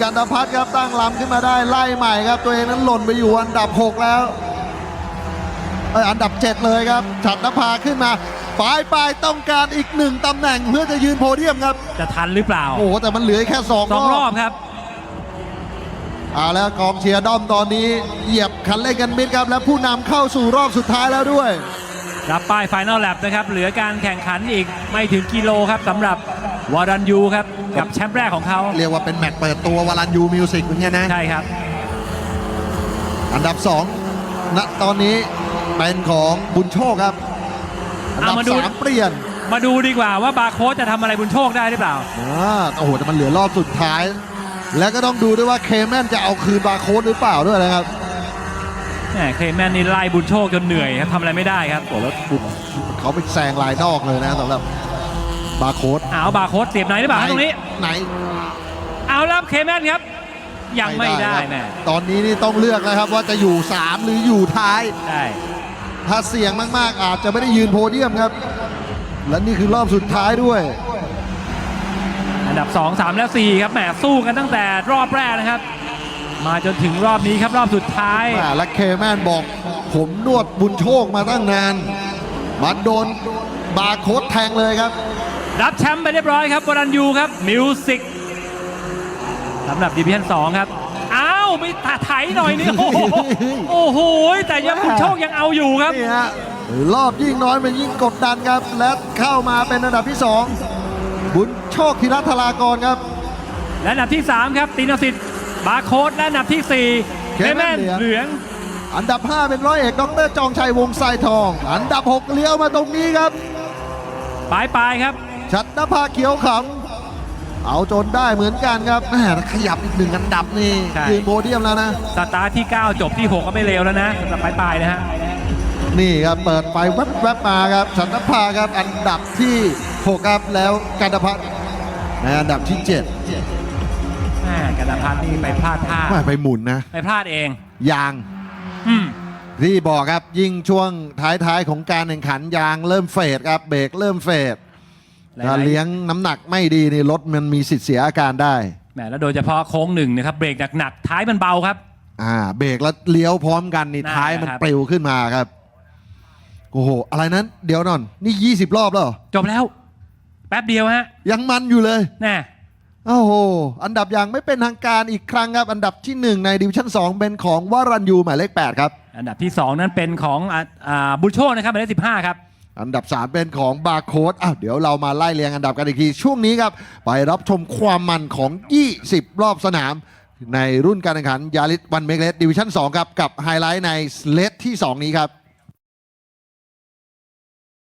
กันตพัฒน์ครับตั้งลำขึ้นมาได้ไล่ใหม่ครับ ตัวเองนั้นหล่นไปอยู่อันดับ 6 แล้วเอ้ยอันดับ 7 เลยครับฉัดนภาขึ้นมาปลายปลายต้องการอีกหนึ่งตำแหน่งเพื่อจะยืนโพเดียมครับจะทันหรือเปล่าโอ้โหแต่มันเหลือแค่2สองรรออบบครับเอาแล้วกองเชียร์ด้อมตอนนี้เหยียบคันเร่งกันมิดครับ และผู้นำเข้าสู่รอบสุดท้ายแล้วด้วยรับป้ายไฟนอลแลบนะครับ เหลือการแข่งขันอีกไม่ถึงกิโลครับสำหรับ วารันยูครับ กับแชมป์แรกของเขาเรียกว่าเป็นแมตช์เปิดตัววารันยูมิวสิกเหมือนกันนะใช่ครับ อันดับ2ณตอนนี้เป็นของบุญโชคครับอันดัเอาบมาดูสามเปลี่ยน มาดูดีกว่าว่าบาร์โค้ดจะทำอะไรบุญโชคได้หรือเปล่าอ่าโอ้โหแต่มันเหลือรอบสุดท้าย แล้วก็ต้องดูด้วยว่าเคแมนจะเอาคืนบาร์โค้ดหรือเปล่าด้วยนะครับแหมเคลแมนนี่ไล่บุญโชคจนเหนื่อยครับทำอะไรไม่ได้ครับโอ้แล้วบุญเขาไปแซงลายนอกเลยนะสำหรับ บาร์โค้ดเอาบาร์โค้ดเสียบไหนหรือเปล่าครับตรงนี้ ไหน เอาแล้วเคลแมนครับ ยังไม่ได้ครับแม่ตอนนี้นี่ต้องเลือกนะครับว่าจะอยู่ 3 หรืออยู่ท้ายได้ถ้าเสี่ยงมาก ๆ อาจจะไม่ได้ยืนโพเดียมครับ และนี่คือรอบสุดท้ายด้วย อันดับ 2 3 และ 4 ครับแหมสู้กันตั้งแต่รอบแรกนะครับ มาจนถึงรอบนี้ครับรอบสุดท้ายอ่าและเคแมนบอก ผมนวดบุญโชคมาตั้งนาน มาโดนบาร์โค้ดแทงเลยครับ รับแชมป์ไปเรียบร้อยครับวรันยูครับมิวสิกสำหรับดิวิชั่น2ครับ อ้าวไม่ตาไถหน่อยนี่โอ้โหโอ้โห แต่ยังคุณโชคยังเอาอยู่ครับ นี่ฮะรอบยิ่งน้อยมันยิ่งกดดันครับ และเข้ามาเป็นอันดับที่ 2 บุญโชคธีรัทลากรครับ และอันดับที่ 3 ครับตีนสิทธิ์บาร์โค้ดและอันดับที่4เคเคแมแมนนเหลืองเหลือง อันดับ 5 เป็นร้อยเอกดรจองชัยวงศ์ทรายทอง อันดับ 6 เลี้ยวมาตรงนี้ครับปลายปลายครับ ชัดนภาเขียวขำเอาจนได้เหมือนกันครับแหมขยับอีกหนึ่งอันดับนี่ใช่ ยืนโพเดียมแล้วนะ สตาร์ทที่ 9 จบที่ 6 ก็ไม่เลวแล้วนะสำหรับปลายปลายนะฮะ นี่ครับเปิดไฟแวบๆมาครับชันนภาครับอันดับที่6ครับแล้วกันตพัฒน์ในอันดับที่7แม่กันตพัฒน์นี่ไปพลาดท่าไม่ไปหมุนนะไปพลาดเอง ยาง อืม ที่บอกครับยิ่งช่วงท้ายๆของการแข่งขันยางเริ่มเฟดครับเบรกเริ่มเฟดหลายๆ ถ้าเลี้ยงน้ำหนักไม่ดีนี่รถมันมีสิทธิ์เสียอาการได้ แหมแล้วโดยเฉพาะโค้งหนึ่งนะครับเบรกหนักๆท้ายมันเบาครับ อ่า เบรกแล้วเลี้ยวพร้อมกันนี่นั่นท้ายมันแหละครับ ปลิวขึ้นมาครับ โอ้โห อะไรนั้น เดี๋ยวหน่อน นี่ 20 รอบแล้วเหรอจบแล้ว แป๊บเดียวฮะยังมันอยู่เลย แน่โอ้โห อันดับอย่างไม่เป็นทางการอีกครั้งครับ อันดับที่ 1 ในดิวิชั่น 2 เป็นของวารันยูหมายเลข 8 ครับ อันดับที่ 2 นั้นเป็นของอ่าอ่าบุญโชคนะครับหมายเลขสิบห้าครับ อันดับ 3 เป็นของบาร์โค้ดอะเดี๋ยวเรามาไล่เรียงอันดับกันอีกที ช่วงนี้ครับ ไปรับชมความมันของ 20 รอบสนาม ในรุ่นการแข่งขันยาริสวันเมกเลสดิวิชั่น2ครับ กับไฮไลท์ในเลสที่ 2 นี้ครับ